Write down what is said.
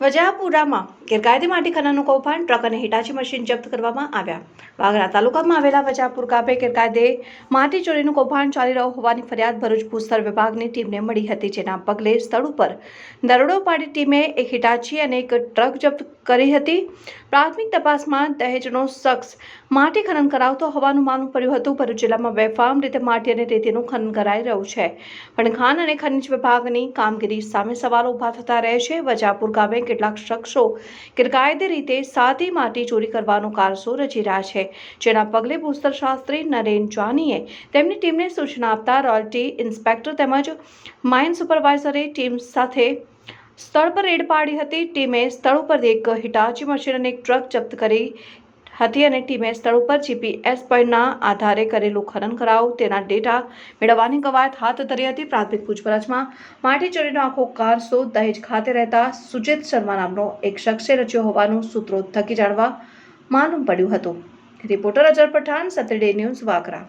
વજાપુરામાં ગેરકાયદે માટી ખનનનું કૌભાંડ ટ્રક અને હિટાચી મશીન જપ્ત કરવામાં આવ્યા. વાગરા તાલુકામાં આવેલા વજાપુર ગામે ગેરકાયદે માટી ચોરીનું કૌભાંડ ચાલી રહ્યું હોવાની ફરિયાદ ભરૂચ ભૂસ્તર વિભાગની ટીમને મળી હતી, જેના પગલે સ્થળ ઉપર દરોડો પાડી ટીમે એક હિટાચી અને એક ટ્રક જપ્ત કરી હતી. પ્રાથમિક તપાસમાં દહેજનો શખ્સ માટી ખનન કરાવતો હોવાનું માનવું પડ્યું હતું. ભરૂચ જિલ્લામાં બેફામ રીતે માટી અને રેતીનું ખનન કરાઈ રહ્યું છે. પણ ખાન અને ખનિજ વિભાગની કામગીરી સામે સવાલો ઊભા થતા રહે છે. વજાપુર ગામે કેટલાક શખ્સો ગેરકાયદે રીતે સાદી માટી ચોરી કરવાનો કારસો રચી રહ્યા છે. જેના પગલે ભૂસ્તર શાસ્ત્રી નરેન જાનીએ તેમની ટીમને સૂચના આપતા રોયલ્ટી ઇન્સ્પેક્ટર તેમજ માઇન સુપરવાઇઝરે ટીમ સાથે સ્થળ પર રેડ પાડી હતી. ટીમે સ્થળ ઉપરથી એક હિટાચી મશીન અને એક ટ્રક જપ્ત કરી હતી અને ટીમે સ્થળ ઉપર જીપીએસ પોઈન્ટના આધારે કરેલું ખનન કરાવ, તેના ડેટા મેળવવાની કવાયત હાથ ધરી હતી પ્રાથમિક પૂછપરછમાં. માટી ચોરીનો આખો કારસો દહેજ ખાતે રહેતા સુચિત શર્મા નામનો એક શખ્સે રચ્યો હોવાનું સૂત્રો થકી જાણવા માલુમ પડ્યું હતું. Reporter Azhar Pathan Saturday news Vagra.